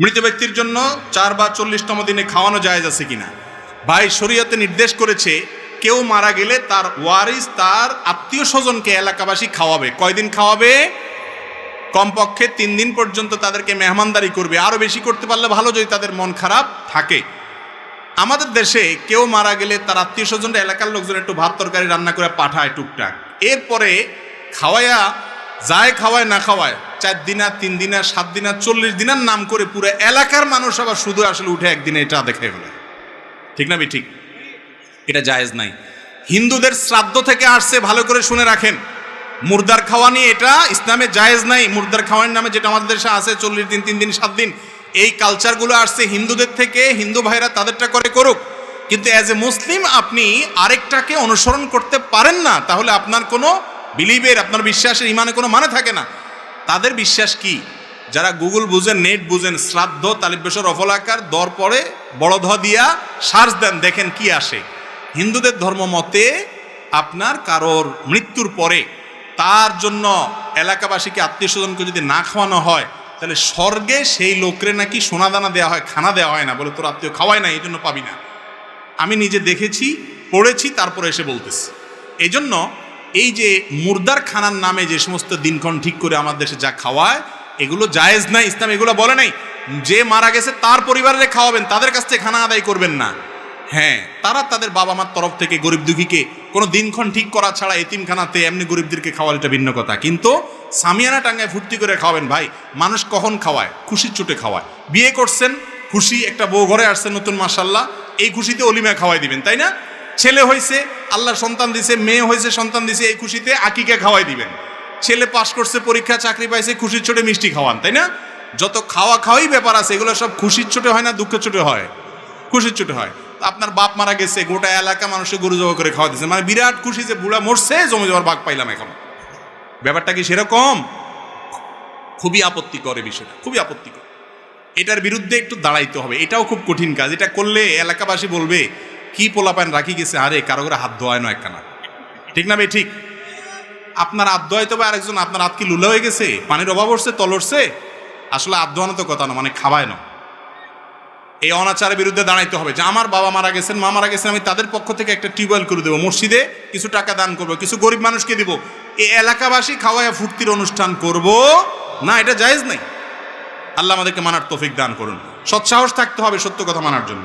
মৃত ব্যক্তির জন্য চার বা চল্লিশতম দিনে খাওয়ানো জায়েজ আছে কিনা? ভাই, শরীয়তে নির্দেশ করেছে, কেউ মারা গেলে তার ওয়ারিস, তার আত্মীয় স্বজনকে এলাকাবাসী খাওয়াবে। কয়দিন খাওয়াবে? কমপক্ষে তিন দিন পর্যন্ত তাদেরকে মেহমানদারি করবে। আরও বেশি করতে পারলে ভালো, যদি তাদের মন খারাপ থাকে। আমাদের দেশে কেউ মারা গেলে তার আত্মীয় স্বজনরা এলাকার লোকজন একটু ভাত তরকারি রান্না করে পাঠায় টুকটাক। এরপরে খাওয়ায়া যায় খাওয়ায়, না খাওয়ায়, চার দিনা, তিন দিনা, সাত দিনা, চল্লিশ দিনের নাম করে পুরো এলাকার মানুষ আবার শুধু আসলে উঠে একদিনে এটা দেখে ফেলে। ঠিক না ঠিক এটা জায়েজ নাই। হিন্দুদের শ্রাদ্ধ থেকে আসছে, ভালো করে শুনে রাখেন। মুর্দার খাওয়া নিয়ে এটা ইসলামে জায়েজ নাই। মুর্দার খাওয়ার নামে যেটা আমাদের দেশে আছে, চল্লিশ দিন, তিন দিন, সাত দিন, এই কালচারগুলো আসছে হিন্দুদের থেকে, হিন্দু ভাইরা তাদেরটা করে করুক। কিন্তু অ্যাজ এ মুসলিম আপনি আরেকটাকে অনুসরণ করতে পারেন না, তাহলে আপনার কোনো বিলিভের, আপনার বিশ্বাসের ইমানে কোনো মানে থাকে না। তাদের বিশ্বাস কি? যারা গুগল বুঝেন, নেট বুঝেন, শ্রাদ্ধ তালিবেশ্বর রফলাকার দর পরে, বড় ধ দিয়া সার্চ দেন, দেখেন কি আসে। হিন্দুদের ধর্ম মতে আপনার কারোর মৃত্যুর পরে তার জন্য এলাকাবাসীকে আত্মীয় স্বজনকে যদি না খাওয়ানো হয়, তাহলে স্বর্গে সেই লোকরে নাকি সোনাদানা দেওয়া হয়, খানা দেওয়া হয় না বলে তোর আত্মীয় খাওয়ায় না এই জন্য পাবি না। আমি নিজে দেখেছি, পড়েছি, তারপরে এসে বলতেছি। এই জন্য এই যে মুর্দার খানার নামে যে সমস্ত দিনক্ষণ ঠিক করে আমার দেশে যা খাওয়ায়, এগুলো জায়েজ নাই ইসলাম এগুলো বলে নাই। যে মারা গেছে তার পরিবারে খাওয়াবেন, তাদের কাছ থেকে খানা আদায় করবেন না। হ্যাঁ তারা তাদের বাবা মার তরফ থেকে গরিব দুঃখীকে কোনো দিনক্ষণ ঠিক করা ছাড়া এতিমখানাতে এমনি গরিবদেরকে খাওয়ার এটা ভিন্ন কথা। কিন্তু সামিয়ানা টাঙ্গায় ফুর্তি করে খাওয়াবেন, ভাই, মানুষ কখন খাওয়ায়? খুশির চোটে খাওয়ায়। বিয়ে করছেন, খুশি একটা বউ ঘরে আসছেন নতুন মাসাল্লাহ এই খুশিতে অলিমা খাওয়াই দিবেন, তাই না? ছেলে হয়েছে আল্লাহর সন্তান দিছে, মেয়ে হয়েছে সন্তান দিছে, এই খুশিতে আকিকে খাওয়াই দিবেন। ছেলে পাশ করছে, পরীক্ষা, চাকরি পাইছে, খুশির ছোটে মিষ্টি খাওয়ান, তাই না? যত খাওয়া খাওয়াই ব্যাপার আছে, এগুলো সব খুশির ছোটে হয় না, দুঃখের ছোটে হয়? খুশির ছোটে হয়। আপনার বাপ মারা গেছে, গোটা এলাকা মানুষের গরু জবা করে খাওয়া দিচ্ছে মানে বিরাট খুশি যে বুড়া মরছে, জমে যাওয়ার ভাগ পাইলাম এখন। ব্যাপারটা কি সেরকম? খুবই আপত্তিকর এই বিষয়টা, খুবই আপত্তিকর। এটার বিরুদ্ধে একটু দাঁড়াইতে হবে, এটাও খুব কঠিন কাজ। এটা করলে এলাকাবাসী বলবে কি পোলা পোলাপান রাখি গেছে? আরে কারও করে হাত ধোয়ায় নয় একখানা। ঠিক না ভাই? ঠিক। আপনার হাত ধোয়াইতে হবে আরেকজন, আপনার হাত কি লুলা হয়ে গেছে? পানির অভাব হচ্ছে তলরছে আসলে হাত ধোয়ানো তো কথা না মানে খাওয়ায় না। এই অনাচারের বিরুদ্ধে দাঁড়াইতে হবে। যে আমার বাবা মারা গেছেন, মা মারা গেছেন, আমি তাদের পক্ষ থেকে একটা টিউবওয়েল করে দেবো। মসজিদে কিছু টাকা দান করব, কিছু গরিব মানুষকে দিব। এই এলাকাবাসী খাওয়ায় ফুর্তির অনুষ্ঠান করব? না, এটা জায়েজ নাই। আল্লাহ আমাদেরকে মানার তৌফিক দান করুন। সৎসাহস থাকতে হবে সত্য কথা মানার জন্য।